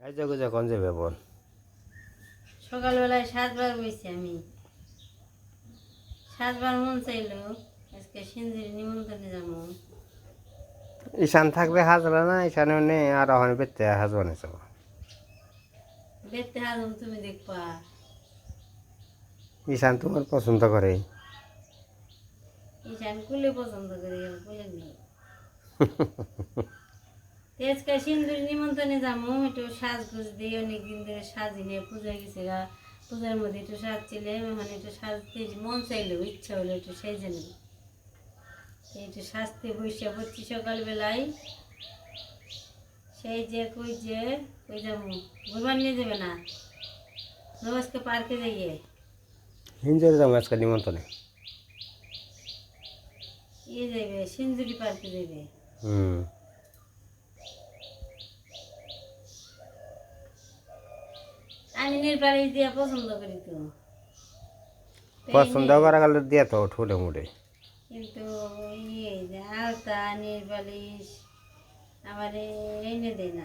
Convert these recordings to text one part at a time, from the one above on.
যাবে বোন সকালবেলায় সাতবার বইছি আমি। সাতবার মন চাইলো আজকে নিমন্ত্রণে যাব। ঈশান থাকবে হাজরা না? ঈশানে নেই আর ওখানে বেতে হাজবা নিয়ে যাব। দেখতে হাজম তুমি দেখবা। ঈশান তোমার পছন্দ করে? ঈশান কুলে পছন্দ করে আমি কুলে নিই। আজকে সিন্দুর নিমন্ত্রণে যাব একটু সাজগুজ দিয়ে অনেকদিন ধরে সাজি নিয়ে পূজা গেছে গা। পূজার মধ্যে একটু সাজছিলে মানে একটু সাজতে মন চাইলো ইচ্ছা হলো একটু সেজে নেব। একটু সাজতে বসে পড়ছি সকালবেলায়। সেই যে কই যে কই যাব ঘুরবার নিয়ে যাবে না? রোজকে পার্কে যাইয়ে। হিঞ্জরে যাব আজকে নিমন্ত্রণে। ইয়ে যাইবে সিন্দুরি পার্কে যাইবে। হুম। আমি নির্বাড়ি দিয়া পছন্দ করি তো। পছন্দ করা গেলে দিয়ে তো ঠুলে মুড়ে। কিন্তু ইয়ে যে আলতা নির্বালিশ আমার এনে দেয় না।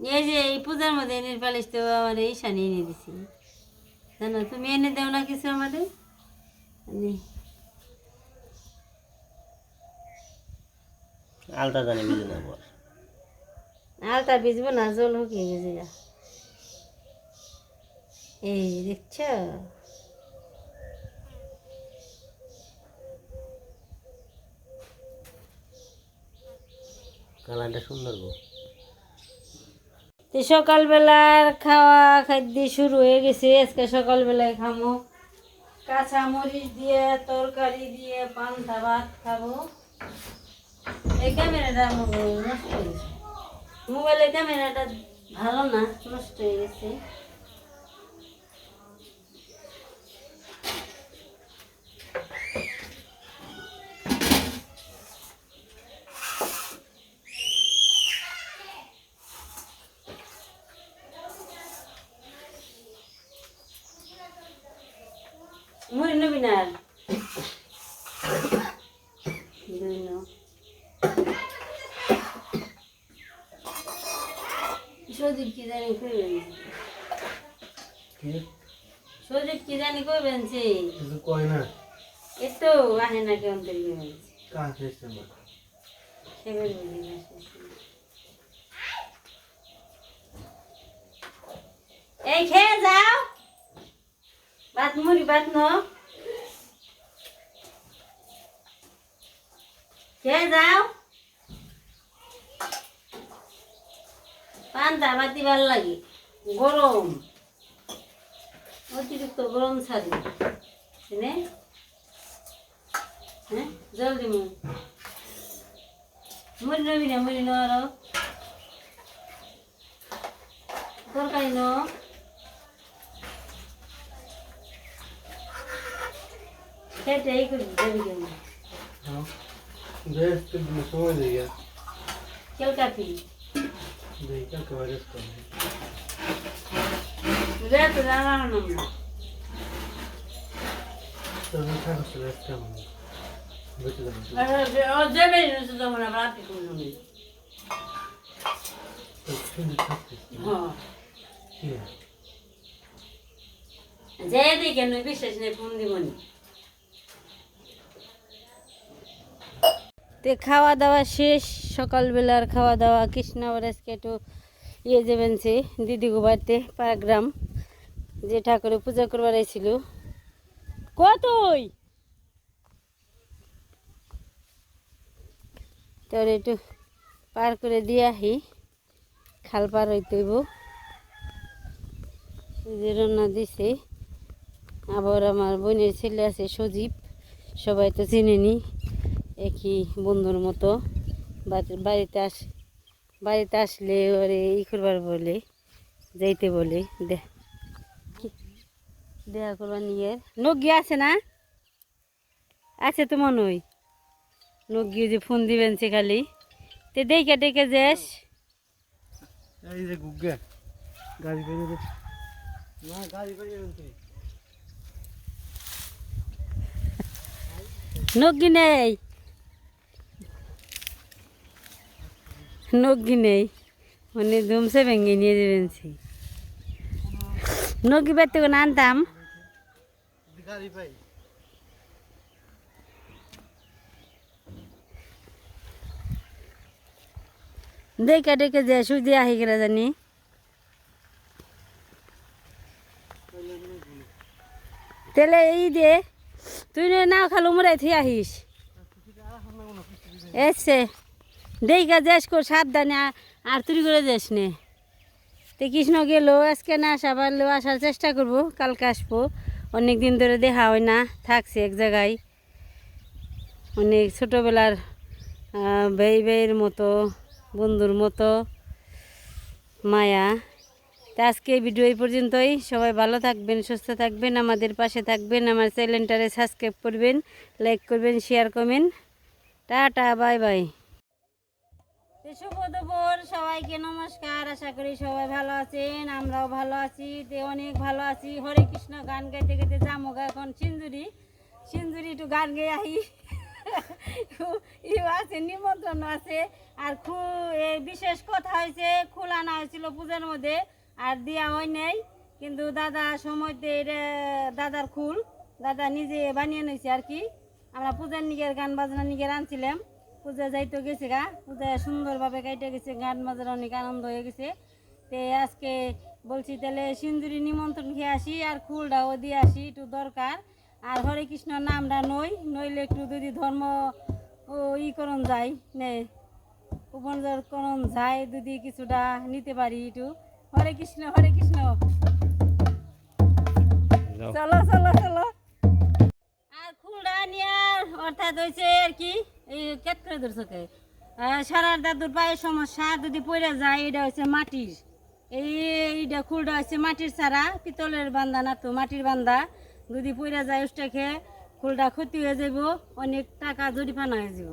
এই যে এই পূজার মধ্যে নির্বালিশ তো আমার এই শানি এনে দিছি। জানো তুমি এনে দেও না কিছু আমাদের? আমি- আলতা জানি না বল। আলতা ভিজবো না জল হুকিয়ে ভিজে যা এই দেখছ? কালারটা সুন্দর গো। সকালবেলার খাওয়া খাদ্য শুরু হয়ে গেছে আজকে সকালবেলায় খামো। কাঁচা মরিচ দিয়ে, তরকারি দিয়ে, পান্তা ভাত খাব। এই ক্যামেরাটা মোবাইল নষ্ট হয়েছে মোবাইলের ক্যামেরাটা ভালো না, নষ্ট হয়ে গেছে। মুড়ি নবী না আর? দুই নাও। সজিব কি জানি কইবেন সজিব কি জানি কইবেন সে কিছু কয় না এতো আহে না কেমন করে কাজ হয়েছে আমার বুঝি না এই খেয়ে যাও ভাত মুড়ি ভাত ন। খেয়ে যাও? পান্তা ভাতি ভালো লাগে। গরম। অতিরিক্ত গরম ছাড়ি। হ্যাঁ? জলদি মুড়ি মুড়ি নবি না মুড়ি ন তরকারি ন। এই করবি যাবি কেন বেশ তো সময় দিয়ে গেল কেউ কাপি দেখে কভারেজ করবে রাত রান্না নাম না। তবে থাকছে বেশ কেমন বেঁচে যাবে ও না তো তোমরা রাতে করল নি সুন্দর থাকছে হ্যাঁ। কি? যে দেখে নই বিশ্বাস নেই ফোন দিবনি। তে খাওয়া দাওয়া শেষ, সকালবেলার খাওয়া দাওয়া কৃষ্ণাবার আজকে একটু ইয়ে যাবেন সে দিদি গোবাড়িতে পারাগ্রাম, যে ঠাকুরে পূজা করবার আইছিল। কতই তোর একটু পার করে দিয়ে আহি খাল পার হইতেইব যে রান্না দিছে, আবার আমার বোনের ছেলে আছে সজীব, সবাই তো চিনেনি। একই বন্ধুর মতো বাড়িতে আস বাড়িতে আসলে ওরে ই করবার বলে যাইতে বলে দেখা করবার নিয়ে নগি আছে না? আছে তো মনে হয়। নগি যে ফোন দিবেন সে খালি। তে দেখে ডেকে যাস। এই যে গুগে গাড়ি বেরিয়ে না গাড়ি বেরিয়ে নগ্গি নেই। নগ্গি নেই। মানে ধুমসে ভেঙে নিয়ে যাবেন সে। নগ্গি বেতে কোনো আনতাম? দেখে ডেকে যে সুজি আহি গেলে জানি। তেলে এই দে, তুই নে খালো মরাই থি আহিস। এসছে। দেখা যাস কর, সাবধানে আর তুই করে যাস নে। তে কৃষ্ণ গেল, আজকে না আসা লো আসার চেষ্টা করব, কালকে আসব। অনেক দিন ধরে দেখা হয় না, থাকছে এক জায়গায়। অনেক ছোটোবেলার বেই বেইয়ের মতো, বন্ধুর মতো মায়া। তা আজকে ভিডিও এই পর্যন্তই। সবাই ভালো থাকবেন, সুস্থ থাকবেন, আমাদের পাশে থাকবেন, আমার চ্যানেলটারে সাবস্ক্রাইব করবেন, লাইক করবেন, শেয়ার করবেন। Tata, bye bye. দুপুর সবাইকে নমস্কার। আশা করি সবাই ভালো আছেন, আমরাও ভালো আছি, তে অনেক ভালো আছি। হরে কৃষ্ণ, গান গাইতে গাইতে যামো এখন সিঞ্জুরি সিঞ্জুরি একটু গান গেয়ে আহি। ইউ আছে, নিমন্ত্রণ আছে। আর খু বিশেষ কথা হয়েছে, খোলানো হয়েছিল পূজার মধ্যে, আর দেওয়া হয় নাই। কিন্তু দাদা সময়তে দাদার খুল। দাদা নিজে বানিয়ে নিয়েছে আর কি। আমরা পূজার নিগের গান বাজনা নিগের আনছিলাম। পূজা যাইতে গেছে গা। পূজা সুন্দরভাবে কাইটে গেছে গান বাজার অনেক আনন্দ হয়ে গেছে। তে আজকে বলছি তাহলে সিন্দুরি নিমন্ত্রণ খেয়ে আসি আর ফুলটাও দিয়ে আসি একটু দরকার। আর হরে কৃষ্ণ নামটা নই নইলে একটু যদি ধর্ম ও ই করণ যায় নে উপনজরকরণ যায় যদি কিছুটা নিতে পারি একটু। হরে কৃষ্ণ হরে কৃষ্ণ। চলো চলো চলো। আর খুলডা নিয়ে অর্থাৎ হয়েছে আর কি এই কেট করে ধরছো কে? সারার দাদুর পায়ের সমস্যা, যদি পড়ে যায় এটা হচ্ছে মাটির। এই এইটা খুলডা হচ্ছে মাটির ছাড়া পিতলের বান্ধা না তো, মাটির বান্ধা যদি পড়ে যায় ওটাকে খুলডা ক্ষতি হয়ে যাব অনেক টাকা জরিপানা হয়ে যাব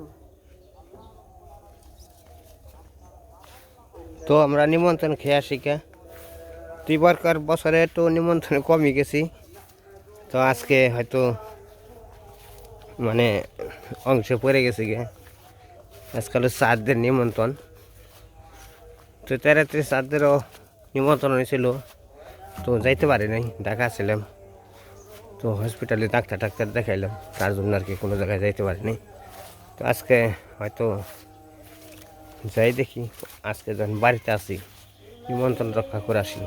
তো আমরা নিমন্ত্রণ খেয়ে আসি কে? দুই বারকার বছরে তো নিমন্ত্রণ কমই গেছি। তো আজকে হয়তো মানে অংশ পড়ে গেছে গে আজকাল সাতদের নিমন্ত্রণ। তো তেরাত্রি সাতদেরও নিমন্ত্রণ হয়েছিল। তো যাইতে পারি নাই, ঢাকা ছিলাম তো হসপিটালে ডাক্তার ডাক্তার দেখাইলাম। তার জন্য আর কি কোনো জায়গায় যাইতে পারিনি তো আজকে হয়তো যাই দেখি, আজকে যখন বাড়িতে আসি, নিমন্ত্রণ রক্ষা করে আসি।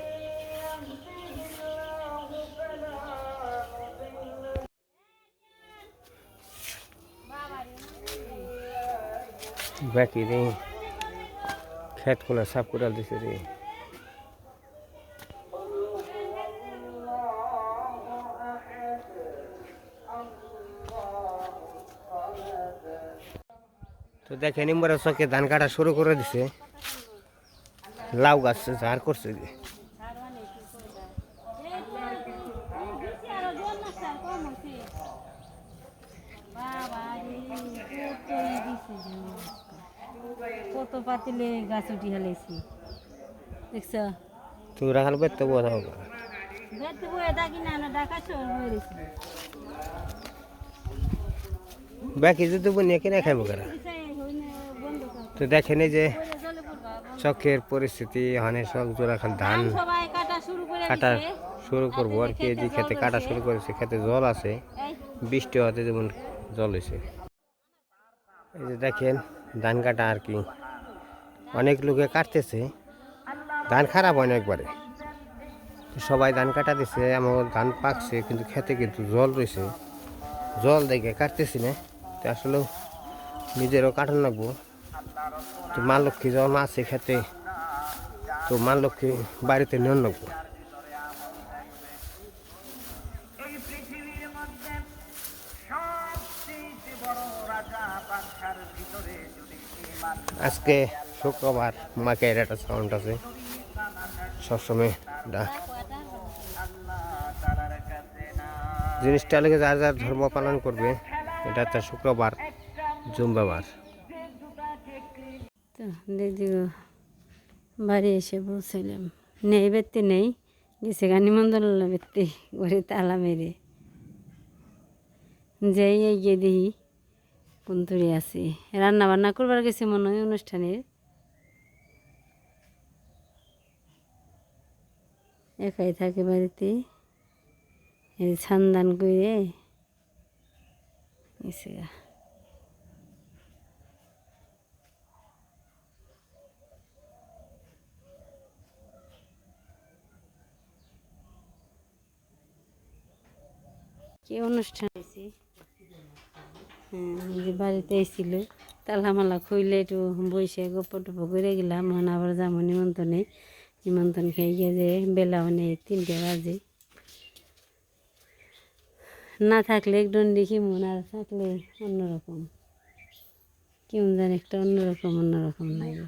বাকি রে খেত খোলা সাফ করে দিছে রে। তো দেখেন ইমরা চকে ধান কাটা শুরু করে দিছে। লাউ গাছ ঝাড় করছে। পাতিলে গাছ উঠি হেলেছি দেখছ? রাখাল বেতে বোঝাও বেতে বয়ে ডাকি না না বাকি যদি বনিয়ে কিনে খাইব কারা? তো দেখেনি যে চকের পরিস্থিতি হানে সব জোড়া খাল ধান কাটা শুরু করব আর কি যে খেতে কাটা শুরু করেছে খেতে জল আছে। বৃষ্টি হতে যেমন জল হয়েছে এই যে দেখেন ধান কাটা আর কি। অনেক লোকে কাটতেছে। ধান খারাপ হয় না একবারে। সবাই ধান কাটা দিছে আমার ধান পাকছে কিন্তু খেতে কিন্তু জল রয়েছে। জল দেখে কাটতেছি না। তো আসলে নিজেরও কাটান লাগবো তো মা লক্ষ্মী যখন আছে খেতে তো মা লক্ষ্মী বাড়িতে নিয়ন লাগবো আজকে শুক্রবার মাকে একটা সাউন্ড আছে। সবসময় জিনিসটা লেগে যার যার ধর্ম পালন করবে, এটা হচ্ছে শুক্রবার, জুম্বাবার। তো বাড়ি এসে বলছিলাম নেই বেত্তি নেই, গেছে গানি হলো বেত্তি ঘরে তালা মেরে। যাই এগিয়ে দিই কুন্তুরি আছি। রান্না বান্না করবার গেছে মনে হয় অনুষ্ঠানের। একাই থাকে বাড়িতে। এই ছান্দান করে গেছে গা। কি অনুষ্ঠান? হয়েছে হ্যাঁ যে বাড়িতে এসেছিল তালামালা খুইলে একটু বসে গপ্প টপ্প করে গেলাম মন আবার যাব নিমন্ত্রণে। নিমন্ত্রণ খেয়ে গিয়ে যে বেলা মানে তিনটে বাজে। না থাকলে একদম দেখি মন আর থাকলে অন্যরকম। কেমন জানি একটা অন্যরকম অন্যরকম লাগে।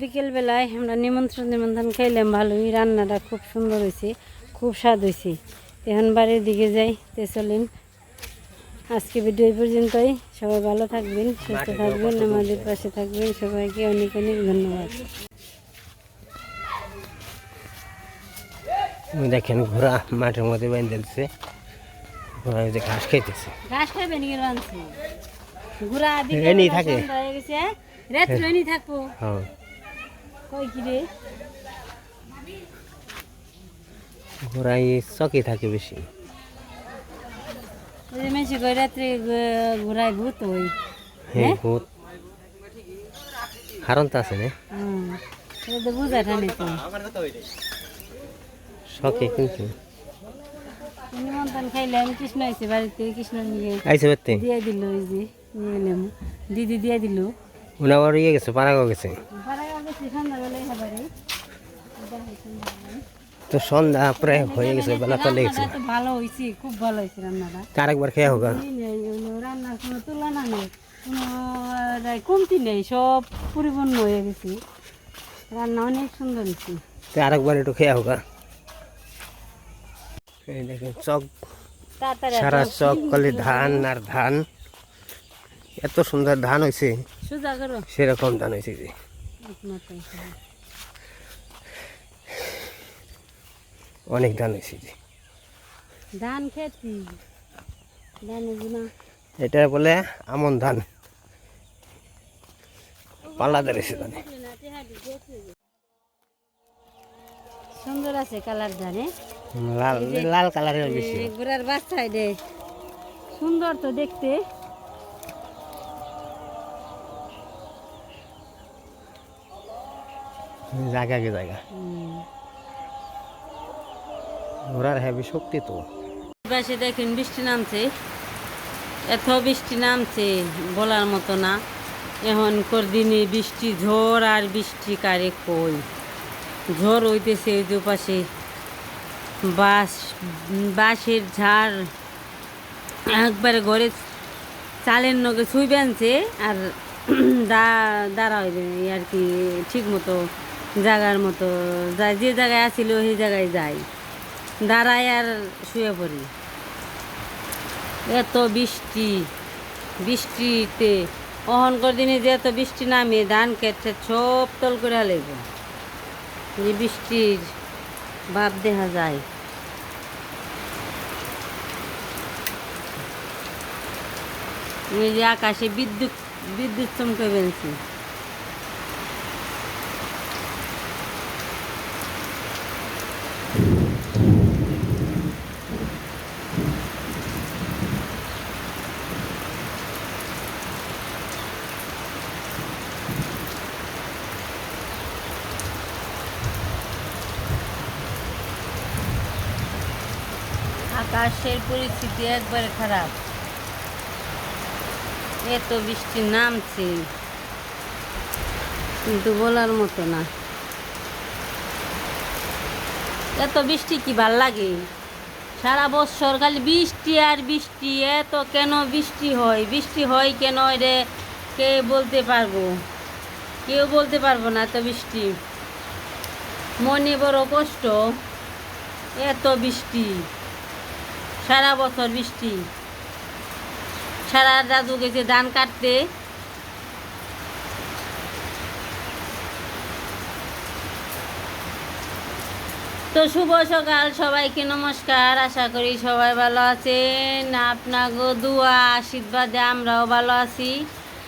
বিকেলবেলায় আমরা নিমন্ত্রণ নিমন্ত্রণ খাইলাম ভালোই। রান্নাটা খুব সুন্দর হয়েছে খুব স্বাদ হয়েছে এখন বাড়ির দিকে যাই তে চলেন। আজকে ভিডিও এই পর্যন্তই। সবাই ভালো থাকবেন সুস্থ থাকবেন আমাদের পাশে থাকবেন। সবাইকে অনেক অনেক ধন্যবাদ। দেখেন ঘোড়া মাঠের মধ্যে বেঁধে দিচ্ছে ঘোড়া ওই যে ঘাস খাইতেছে। ঘাস খাবেন কি রাঁধছে? ঘুরা এনি থাকে। হয়ে? রাত্রে থাকব। হ্যাঁ। কই কি রে ঘোড়া চকে থাকে বেশি। রাত্রে ভূত ওই হ্যাঁ ভূত। তো আছে না? হুম এটা তো বুঝা টানে তো শখে কিন্তু। নিমন্ত্রণ খাইলাম কৃষ্ণ বাড়িতে কৃষ্ণ নিয়ে আইসে বেতে দিয়ে দিল ওই যে নিয়ে এলাম। দিদি দিয়ে দিল। ইয়ে গেছে পাড়াগো গেছে? তো সন্ধ্যা প্রায় হয়ে গেছে বেলা ভালো হয়েছে খুব ভালো হয়েছে রান্নাটা। আরেকবার খেয়ে হোক রান্নার কোনো তুলনা নেই। কোনো কমতি নেই সব পরিপূর্ণ হয়ে গেছে। রান্না অনেক সুন্দর হয়েছে। তো আরেকবার একটু খেয়ে হোক এই দেখেন চক সারা চক কলে ধান আর ধান। এত সুন্দর ধান হয়েছে। সেরকম ধান হয়েছে। অনেক ধান হয়েছে যে। ধান খেতি এটা বলে আমন ধান। পাল্লা ধরেছে ধানে। সুন্দর আছে কালার ধানে লাল লাল কালারের বেশি। ঘোড়ার বাচ্চা দে। সুন্দর তো দেখতে। জায়গা কে জায়গা। হুম। ঘোড়ার শক্তি তো। পাশে দেখেন বৃষ্টি নামছে। এত বৃষ্টি নামছে, বলার মতো না। এখন দিনে বৃষ্টি ঝড় আর বৃষ্টি কারে কই? ঝড় হইতেছে ওই দুপাশে। বাঁশ বাঁশের ঝাড় একবারে ঘরে চালের নগে ছুই বেনছে আর দা দাঁড়া হইবে আর কি ঠিক মতো জায়গার মতো যা- যে জায়গায় আসিল, সেই জায়গায় যাই। দাঁড়ায় আর শুয়ে পড়ি। এত বৃষ্টি, বৃষ্টিতে অহনকর দিনে যে এত বৃষ্টি নামে ধান কেটে সব তল করে হালাইব। যে বৃষ্টির ভাব দেখা যায়। এই যে আকাশে বিদ্যুৎ বিদ্যুৎ চমকে বেলছে আকাশের পরিস্থিতি একবারে খারাপ। এত বৃষ্টি নামছে। কিন্তু বলার মতো না। এত বৃষ্টি কি ভালো লাগে? সারা বছর খালি বৃষ্টি আর বৃষ্টি, এত কেন বৃষ্টি হয়? বৃষ্টি হয় কেন রে? কে বলতে পারব? কেউ বলতে পারব না এত বৃষ্টি। মনে বড় কষ্ট। এত বৃষ্টি। সারা বছর বৃষ্টি। সারা দাদু গেছে ধান কাটতে। তো শুভ সকাল, সবাইকে নমস্কার। আশা করি সবাই ভালো আছেন। আপনাকে দুয়া, আশীর্বাদে আমরাও ভালো আছি।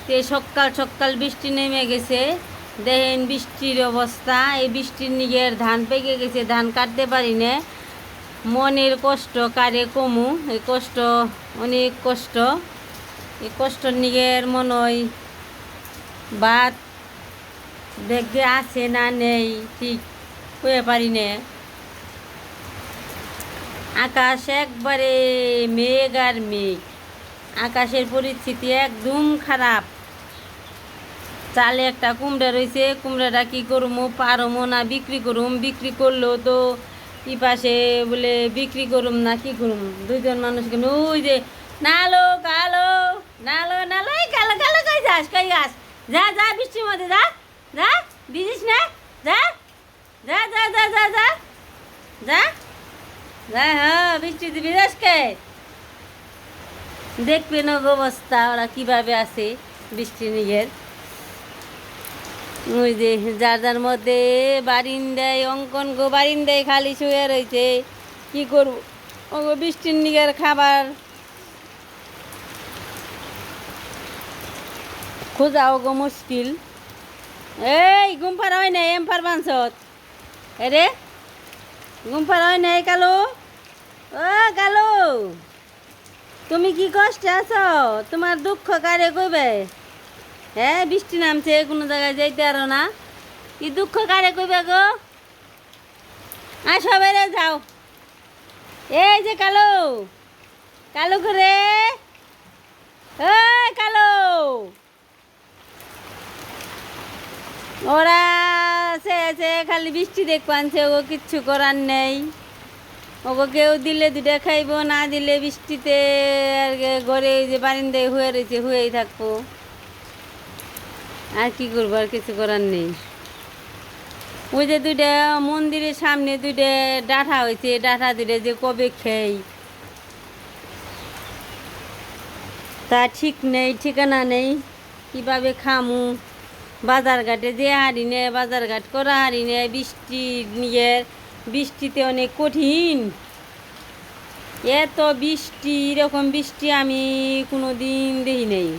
তে সকাল সকাল বৃষ্টি নেমে গেছে। দেখেন বৃষ্টির অবস্থা। এই বৃষ্টির নিজের ধান পেকে গেছে, ধান কাটতে পারি না। মনের কষ্ট কারে কমু? এই কষ্ট, অনেক কষ্ট। এই কষ্ট নিজের মনে হয় বাদ দেখে আছে না নেই, ঠিক হয়ে পারি না। আকাশ একবারে মেঘ আর মেঘ। আকাশের পরিস্থিতি একদম খারাপ। চালে একটা কুমড়া রয়েছে কুমড়াটা কি করব পারমো না, বিক্রি করুম। বিক্রি করলেও তো কি পাশে বলে বিক্রি করুম না, কি করুম? দুইজন মানুষ কেন? ওই যে, নালো, কালো, নালো নালো কালো কালো কই যাস কই যাস? যা যা, বৃষ্টির মধ্যে যা যা দিদিস না? যা যা যা যা যা যা যা যা হ্যাঁ বৃষ্টি দিবি যাসকে দেখবেন ওর অবস্থা, ওরা কীভাবে আছে বৃষ্টি নিজের ওই যে যার যার মধ্যে বারিন্দায় অঙ্কন গো, বারিন্দায় খালি শুয়ে রয়েছে কি করব? ও বৃষ্টির নিগের খাবার। খোঁজাও গো মুশকিল। এই ঘুম পার হয় নাই এম পার বাঞ্চত রে ঘুম পার হয় নাই, কালো। ও, কালো। তুমি কি কষ্টে আছো? তোমার দুঃখ কারে কইবে? হ্যাঁ বৃষ্টি নামছে, কোনো জায়গায় যাইতে আরও না। কি দুঃখ, কারে কইবে গো? আসো বেড়ে যাও। এই যে কালো কালো করে কালো। ওরা সে খালি বৃষ্টি দেখব আনছে ও কিচ্ছু করার নেই। ওকে কেউ দিলে দুটা খাইবো, না দিলে বৃষ্টিতে আর ঘরে যে বারিন্দায় হয়ে রয়েছে, হয়েই থাকব। আর কি করব, আর কিছু করার নেই। ওই যে দুইটা মন্দিরের সামনে দুইটা ডাঁঠা হয়েছে ডাঁঠা দুইটা যে কবে খেই? তা ঠিক নেই, ঠিকানা নেই। কীভাবে খামু? বাজার ঘাটে যে হারি নে বাজার ঘাট করা হারি নে বৃষ্টি নিয়ে, বৃষ্টিতে অনেক কঠিন। এত বৃষ্টি, এরকম বৃষ্টি আমি কোনো দিন দেখি নেই।